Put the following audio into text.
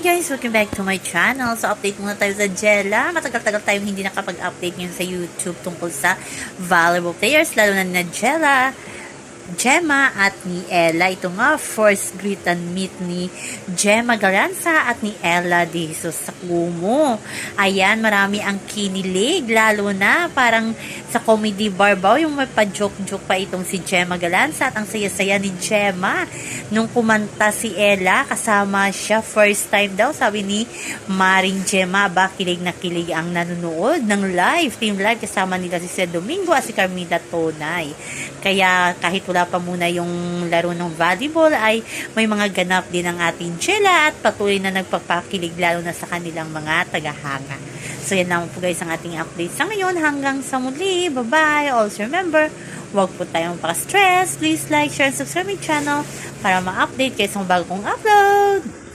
guys! Welcome back to my channel. So, update muna tayo sa Jella. Matagal-tagal tayong hindi nakapag-update ngayon sa YouTube tungkol sa valuable players, lalo na na Jella, Gemma at ni Ella. Ito nga, first greet and meet ni Gemma Garanza at ni Ella de Jesus sa Kumu. Ayan, marami ang kinilig, lalo na parang sa comedy barbaw, yung may pa-joke-joke pa itong si Gemma Galanza at ang saya-saya ni Gemma nung kumanta si Ella, kasama siya first time daw, sabi ni Maring Gemma, ba kilig na kilig ang nanonood ng live, team live, kasama nila si Sir Domingo at si Carmita Tonay. Kaya kahit wala pa muna yung laro ng volleyball ay may mga ganap din ang ating Jella at patuloy na nagpapakilig lalo na sa kanilang mga tagahanga. So yan naman po guys ang ating update sa ngayon. Hanggang sa muli. Bye-bye. Also remember, huwag po tayong mapaka-stress. Please like, share, and subscribe my channel para ma-update kayo sa mga bagong upload.